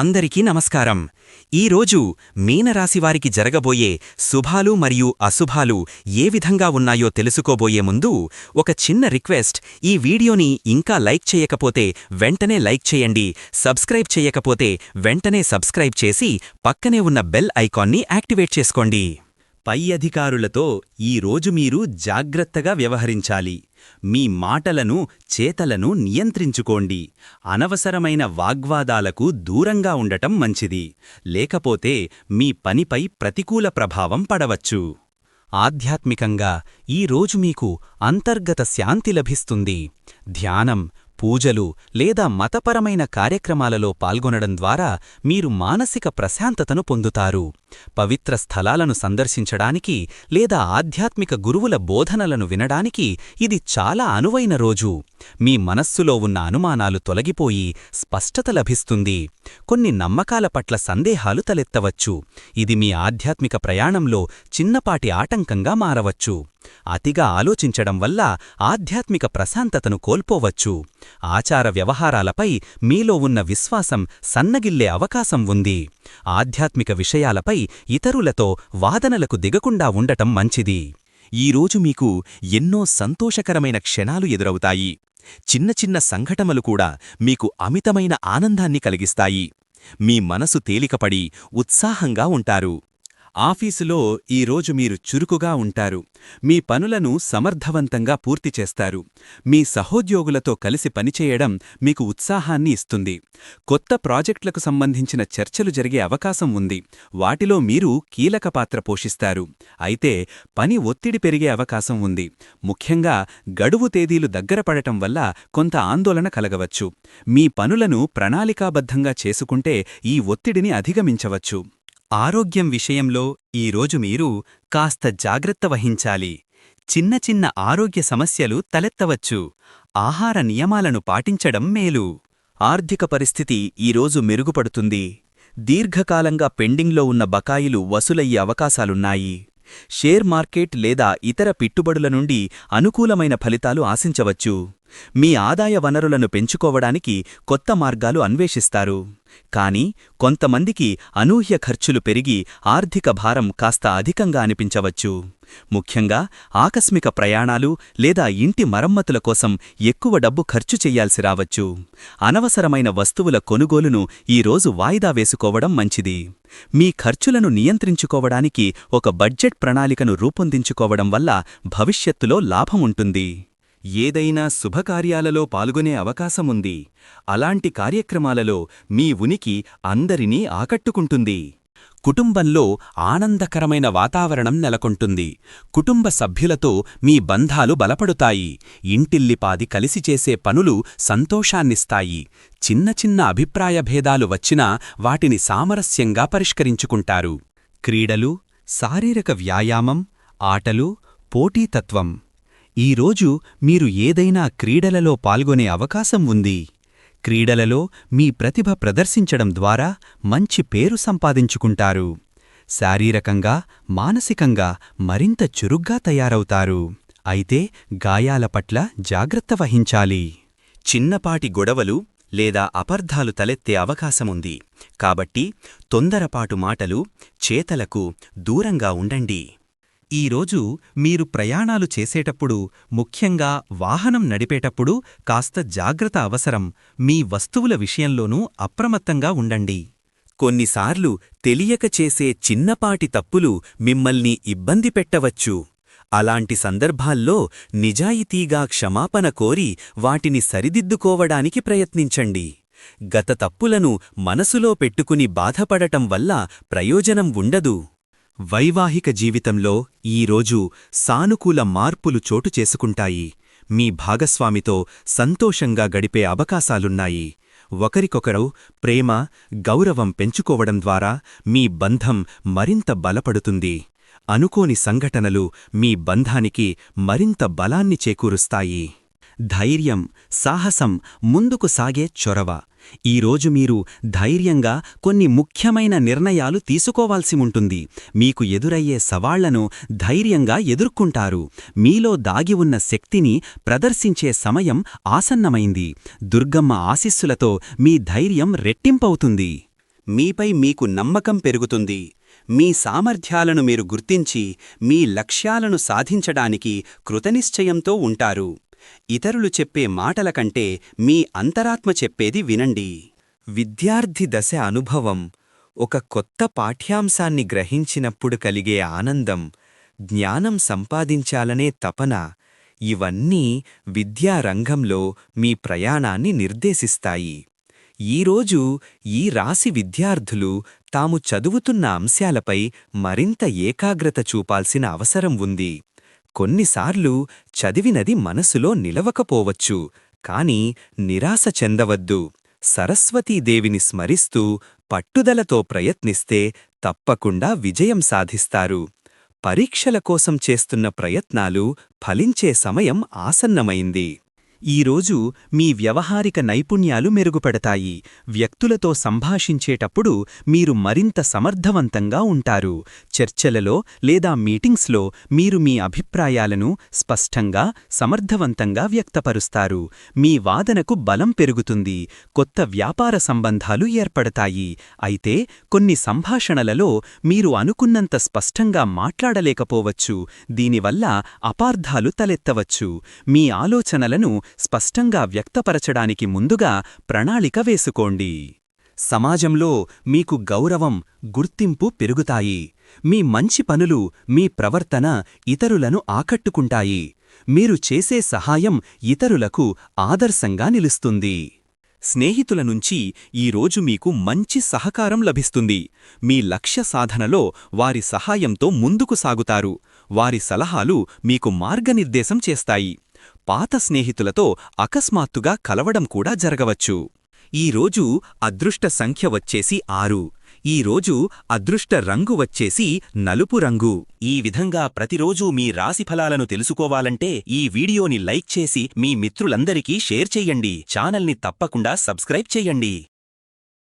అందరికీ నమస్కారం. ఈరోజు మీనరాశివారికి జరగబోయే శుభాలు మరియు అశుభాలు ఏ విధంగా ఉన్నాయో తెలుసుకోబోయే ముందు ఒక చిన్న రిక్వెస్ట్. ఈ వీడియోని ఇంకా లైక్ చేయకపోతే వెంటనే లైక్ చేయండి. సబ్స్క్రైబ్ చేయకపోతే వెంటనే సబ్స్క్రైబ్ చేసి పక్కనే ఉన్న బెల్ ఐకాన్ని యాక్టివేట్ చేసుకోండి. పై అధికారులతో ఈరోజు మీరు జాగ్రత్తగా వ్యవహరించాలి. మీ మాటలను చేతలను నియంత్రించుకోండి. అనవసరమైన వాగ్వాదాలకు దూరంగా ఉండటం మంచిది. లేకపోతే మీ పనిపై ప్రతికూల ప్రభావం పడవచ్చు. ఆధ్యాత్మికంగా ఈరోజు మీకు అంతర్గత శాంతి లభిస్తుంది. ధ్యానం పూజలు లేదా మతపరమైన కార్యక్రమాలలో పాల్గొనడం ద్వారా మీరు మానసిక ప్రశాంతతను పొందుతారు. పవిత్ర స్థలాలను సందర్శించడానికి లేదా ఆధ్యాత్మిక గురువుల బోధనలను వినడానికి ఇది చాలా అనువైన రోజు. మీ మనస్సులో ఉన్న అనుమానాలు తొలగిపోయి స్పష్టత లభిస్తుంది. కొన్ని నమ్మకాల పట్ల సందేహాలు తలెత్తవచ్చు. ఇది మీ ఆధ్యాత్మిక ప్రయాణంలో చిన్నపాటి ఆటంకంగా మారవచ్చు. అతిగా ఆలోచించడం వల్ల ఆధ్యాత్మిక ప్రశాంతతను కోల్పోవచ్చు. ఆచార వ్యవహారాలపై మీలో ఉన్న విశ్వాసం సన్నగిల్లే అవకాశం ఉంది. ఆధ్యాత్మిక విషయాలపై ఇతరులతో వాదనలకు దిగకుండా ఉండటం మంచిది. ఈరోజు మీకు ఎన్నో సంతోషకరమైన క్షణాలు ఎదురవుతాయి. చిన్న చిన్న సంఘటనలు కూడా మీకు అమితమైన ఆనందాన్ని కలిగిస్తాయి. మీ మనసు తేలికపడి ఉత్సాహంగా ఉంటారు. ఆఫీసులో ఈరోజు మీరు చురుకుగా ఉంటారు. మీ పనులను సమర్థవంతంగా పూర్తి చేస్తారు. మీ సహోద్యోగులతో కలిసి పనిచేయడం మీకు ఉత్సాహాన్ని ఇస్తుంది. కొత్త ప్రాజెక్టులకు సంబంధించిన చర్చలు జరిగే అవకాశం ఉంది. వాటిలో మీరు కీలక పాత్ర పోషిస్తారు. అయితే పని ఒత్తిడి పెరిగే అవకాశం ఉంది. ముఖ్యంగా గడువు తేదీలు దగ్గర పడటం వల్ల కొంత ఆందోళన కలగవచ్చు. మీ పనులను ప్రణాళికాబద్ధంగా చేసుకుంటే ఈ ఒత్తిడిని అధిగమించవచ్చు. ఆరోగ్యం విషయంలో ఈరోజు మీరు కాస్త జాగ్రత్త వహించాలి. చిన్న చిన్న ఆరోగ్య సమస్యలు తలెత్తవచ్చు. ఆహార నియమాలను పాటించడం మేలు. ఆర్థిక పరిస్థితి ఈరోజు మెరుగుపడుతుంది. దీర్ఘకాలంగా పెండింగ్లో ఉన్న బకాయిలు వసూలయ్యే అవకాశాలున్నాయి. షేర్ మార్కెట్ లేదా ఇతర పెట్టుబడుల నుండి అనుకూలమైన ఫలితాలు ఆశించవచ్చు. మీ ఆదాయ వనరులను పెంచుకోవడానికి కొత్త మార్గాలు అన్వేషిస్తారు. కాని కొంతమందికి అనూహ్య ఖర్చులు పెరిగి ఆర్థిక భారం కాస్త అధికంగా అనిపించవచ్చు. ముఖ్యంగా ఆకస్మిక ప్రయాణాలు లేదా ఇంటి మరమ్మతుల కోసం ఎక్కువ డబ్బు ఖర్చు చెయ్యాల్సి రావచ్చు. అనవసరమైన వస్తువుల కొనుగోలును ఈరోజు వాయిదా వేసుకోవడం మంచిది. మీ ఖర్చులను నియంత్రించుకోవడానికి ఒక బడ్జెట్ ప్రణాళికను రూపొందించుకోవడం వల్ల భవిష్యత్తులో లాభముంటుంది ఏదైనా శుభకార్యాలలో పాల్గొనే అవకాశముంది. అలాంటి కార్యక్రమాలలో మీ ఉనికి అందరినీ ఆకట్టుకుంటుంది. కుటుంబంలో ఆనందకరమైన వాతావరణం నెలకొంటుంది. కుటుంబ సభ్యులతో మీ బంధాలు బలపడుతాయి. ఇంటిల్లిపాది కలిసి చేసే పనులు సంతోషాన్నిస్తాయి. చిన్న చిన్న అభిప్రాయ భేదాలు వచ్చినా వాటిని సామరస్యంగా పరిష్కరించుకుంటారు. క్రీడలు శారీరక వ్యాయామం ఆటలు పోటీతత్వం. ఈరోజు మీరు ఏదైనా క్రీడలలో పాల్గొనే అవకాశం ఉంది. క్రీడలలో మీ ప్రతిభ ప్రదర్శించడం ద్వారా మంచి పేరు సంపాదించుకుంటారు. శారీరకంగా మానసికంగా మరింత చురుగ్గా తయారవుతారు. అయితే గాయాల పట్ల జాగ్రత్త వహించాలి. చిన్నపాటి గొడవలు లేదా అపర్ధాలు తలెత్తే అవకాశముంది కాబట్టి తొందరపాటు మాటలు చేతలకు దూరంగా ఉండండి. ఈరోజు మీరు ప్రయాణాలు చేసేటప్పుడు ముఖ్యంగా వాహనం నడిపేటప్పుడు కాస్త జాగ్రత్త అవసరం. మీ వస్తువుల విషయంలోనూ అప్రమత్తంగా ఉండండి. కొన్నిసార్లు తెలియక చేసే చిన్నపాటి తప్పులు మిమ్మల్ని ఇబ్బంది పెట్టవచ్చు. అలాంటి సందర్భాల్లో నిజాయితీగా క్షమాపణ కోరి వాటిని సరిదిద్దుకోవడానికి ప్రయత్నించండి. గత తప్పులను మనసులో పెట్టుకుని బాధపడటం వల్ల ప్రయోజనం ఉండదు. వైవాహిక జీవితంలో ఈరోజు సానుకూల మార్పులు చోటు చేసుకుంటాయి. మీ భాగస్వామితో సంతోషంగా గడిపే అవకాశాలున్నాయి. ఒకరికొకరు ప్రేమ గౌరవం పెంచుకోవడం ద్వారా మీ బంధం మరింత బలపడుతుంది. అనుకోని సంఘటనలు మీ బంధానికి మరింత బలాన్ని చేకూరుస్తాయి. ధైర్యం సాహసం ముందుకు సాగే చొరవ. ఈరోజు మీరు ధైర్యంగా కొన్ని ముఖ్యమైన నిర్ణయాలు తీసుకోవాల్సి ఉంటుంది. మీకు ఎదురయ్యే సవాళ్ళను ధైర్యంగా ఎదుర్కొంటారు. మీలో దాగి ఉన్న శక్తిని ప్రదర్శించే సమయం ఆసన్నమైంది. దుర్గమ్మ ఆశిస్సులతో మీ ధైర్యం రెట్టింపవుతుంది. మీపై మీకు నమ్మకం పెరుగుతుంది. మీ సామర్థ్యాలను మీరు గుర్తించి మీ లక్ష్యాలను సాధించడానికి కృతనిశ్చయంతో ఉంటారు. ఇతరులు చెప్పే మాటల కంటే మీ అంతరాత్మ చెప్పేది వినండి. విద్యార్థి దశ అనుభవం ఒక కొత్త పాఠ్యాంశాన్ని గ్రహించినప్పుడు కలిగే ఆనందం జ్ఞానం సంపాదించాలనే తపన ఇవన్నీ విద్యారంగంలో మీ ప్రయాణాన్ని నిర్దేశిస్తాయి. ఈరోజు ఈ రాశి విద్యార్థులు తాము చదువుతున్న అంశాలపై మరింత ఏకాగ్రత చూపాల్సిన అవసరం ఉంది. కొన్నిసార్లు చదివినది మనసులో నిలవకపోవచ్చు కాని నిరాశ చెందవద్దు. సరస్వతీదేవిని స్మరిస్తూ పట్టుదలతో ప్రయత్నిస్తే తప్పకుండా విజయం సాధిస్తారు. పరీక్షల కోసం చేస్తున్న ప్రయత్నాలు ఫలించే సమయం ఆసన్నమైంది. ఈరోజు మీ వ్యవహారిక నైపుణ్యాలు మెరుగుపడతాయి. వ్యక్తులతో సంభాషించేటప్పుడు మీరు మరింత సమర్థవంతంగా ఉంటారు. చర్చలలో లేదా మీటింగ్స్లో మీరు మీ అభిప్రాయాలను స్పష్టంగా సమర్థవంతంగా వ్యక్తపరుస్తారు. మీ వాదనకు బలం పెరుగుతుంది. కొత్త వ్యాపార సంబంధాలు ఏర్పడతాయి. అయితే కొన్ని సంభాషణలలో మీరు అనుకున్నంత స్పష్టంగా మాట్లాడలేకపోవచ్చు. దీనివల్ల అపార్థాలు తలెత్తవచ్చు. మీ ఆలోచనలను స్పష్టంగా వ్యక్తపరచడానికి ముందుగా ప్రణాళిక వేసుకోండి. సమాజంలో మీకు గౌరవం గుర్తింపు పెరుగుతాయి. మీ మంచి పనులు మీ ప్రవర్తన ఇతరులను ఆకట్టుకుంటాయి. మీరు చేసే సహాయం ఇతరులకు ఆదర్శంగా నిలుస్తుంది. స్నేహితుల నుంచి ఈరోజు మీకు మంచి సహకారం లభిస్తుంది. మీ లక్ష్య సాధనలో వారి సహాయంతో ముందుకు సాగుతారు. వారి సలహాలు మీకు మార్గనిర్దేశం చేస్తాయి. పాత స్నేహితులతో అకస్మాత్తుగా కలవడం కూడా జరగవచ్చు. ఈరోజు అదృష్ట సంఖ్య వచ్చేసి ఆరు. ఈరోజు అదృష్ట రంగు వచ్చేసి నలుపు రంగు. ఈ విధంగా ప్రతిరోజూ మీ రాశిఫలాలను తెలుసుకోవాలంటే ఈ వీడియోని లైక్ చేసి మీ మిత్రులందరికీ షేర్ చెయ్యండి ఛానల్ని తప్పకుండా సబ్స్క్రైబ్ చెయ్యండి